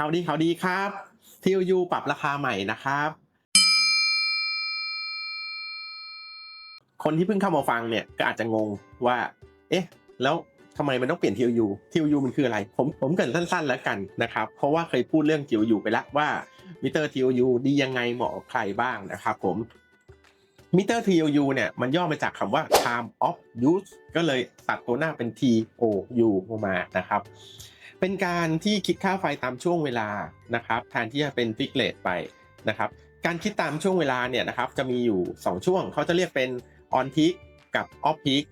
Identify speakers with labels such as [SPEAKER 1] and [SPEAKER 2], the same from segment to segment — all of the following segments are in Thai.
[SPEAKER 1] ข่าวดีข่าวดีครับ TOU ปรับราคาใหม่นะครับ คนที่เพิ่งเข้ามาฟังเนี่ยก็อาจจะงงว่า เอ๊ะ แล้วทำไมมันต้องเปลี่ยน TOU TOU มันคืออะไร ผมผมเกินสั้นๆแล้วกันนะครับ เพราะว่าเคยพูดเรื่อง TOU ไปแล้วว่ามิเตอร์ TOU ดียังไงเหมาะใครบ้างนะครับผมมิเตอร์ TOU เนี่ยมันย่อมาจากคำว่า time of use ก็เลยตัดตัวหน้าเป็น TOU ออกมานะครับ เป็นการที่คิดค่าไฟตามช่วงเวลานะครับแทนที่จะเป็นฟิกเลตไปนะครับ การคิดตามช่วงเวลาเนี่ยนะครับจะมีอยู่ 2 ช่วงเขาจะเรียกเป็น on peak กับ off peak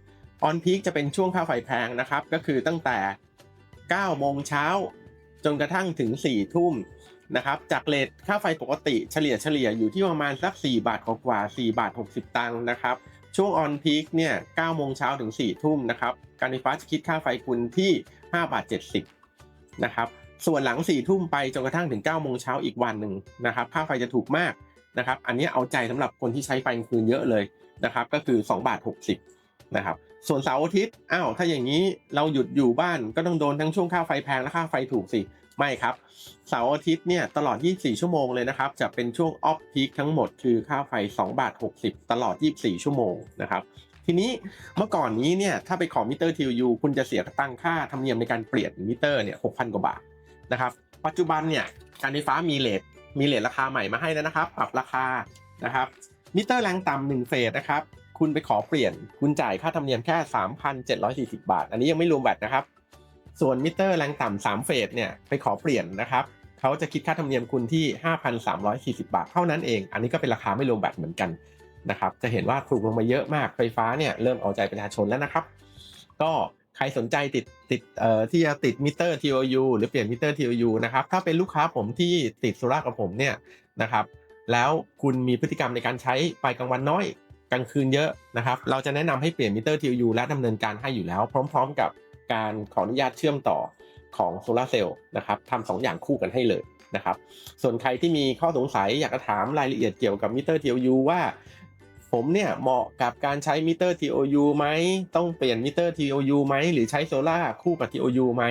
[SPEAKER 1] on peak จะเป็นช่วงค่าไฟแพงนะครับ ก็คือตั้งแต่ 9 โมงเช้าจนกระทั่งถึง 4 ทุ่มนะครับ จากเลทค่าไฟปกติเฉลี่ยเฉลี่ยอยู่ที่ประมาณสัก 4 บาทกว่า4บาท 60 ตังค์นะครับ ช่วง on peak เนี่ย9โมงเช้าถึง 4 ทุ่มนะครับ การไฟฟ้าจะคิดค่าไฟคุณที่ 5 บาท 70 นะครับ ส่วนหลัง4ทุ่มไปจนกระทั่งถึง9โมงเช้าอีกวันหนึ่งนะครับค่าไฟจะถูกมากนะครับ อันนี้เอาใจสำหรับคนที่ใช้ไฟกลางคืนเยอะเลยนะครับ ก็คือ2บาท60นะครับ ส่วนเสาร์อาทิตย์อ้าวถ้าอย่างนี้เราหยุดอยู่บ้านก็ต้องโดนทั้งช่วงค่าไฟแพงและค่าไฟถูกสิไม่ครับเสาร์อาทิตย์เนี่ยตลอด 24 ชั่วโมงเลยนะครับ จะเป็นช่วงออฟพีคทั้งหมดคือค่าไฟ2บาท60 ตลอด 24 ชั่วโมงนะครับ ทีนี้เมื่อก่อนนี้เนี่ยถ้าไปขอมิเตอร์ TOU คุณจะเสียตังค่าธรรมเนียมในการเปลี่ยนมิเตอร์เนี่ย6,000กว่าบาทนะครับปัจจุบันเนี่ยการไฟฟ้ามีเลทมีเลทราคาใหม่มาให้แล้วนะครับ ปรับราคานะครับมิเตอร์แรงต่ำหนึ่งเฟสนะครับคุณไปขอเปลี่ยนคุณจ่ายค่าธรรมเนียมแค่ 3,740 บาท อันนี้ยังไม่รวมแบตนะครับ ส่วนมิเตอร์แรงต่ำสามเฟสเนี่ยไปขอเปลี่ยนนะครับเขาจะคิดค่าธรรมเนียมคุณที่ 5,340 บาทเท่านั้นเอง อันนี้ก็เป็นราคาไม่รวมแบตเหมือนกัน นะครับ จะเห็นว่าถูกลงมาเยอะมากไฟฟ้าเนี่ยเริ่มเอาใจประชาชนแล้วนะครับ ก็ใครสนใจติดติดเอ่อที่จะติดมิเตอร์ TOU หรือเปลี่ยนมิเตอร์ TOU นะครับถ้าเป็นลูกค้าผมที่ติดโซล่ากับผมเนี่ยนะครับแล้วคุณมีพฤติกรรมในการใช้ไฟกลางวันน้อยกลางคืนเยอะนะครับ เราจะแนะนำให้เปลี่ยนมิเตอร์ TOU และดำเนินการให้อยู่แล้ว พร้อม ๆ กับการขออนุญาตเชื่อมต่อของโซลาเซลล์นะครับทำสองอย่างคู่กันให้เลยนะครับ ส่วนใครที่มีข้อสงสัยอยากจะถามรายละเอียดเกี่ยวกับมิเตอร์ TOU ว่า ผมเนี่ยเหมาะกับการใช้มิเตอร์ TOU ไหม ต้องเปลี่ยนมิเตอร์ TOU ไหม หรือใช้โซล่าคู่กับ TOU ไหม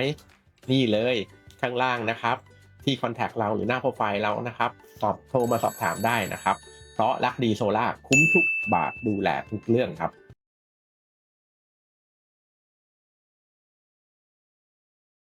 [SPEAKER 1] นี่เลยข้างล่างนะครับ ที่คอนแทคเราหรือหน้าโปรไฟล์เรานะครับสอบโทรมาสอบถามได้นะครับ เพราะรักดีโซล่าคุ้มทุกบาทดูแลทุกเรื่องครับ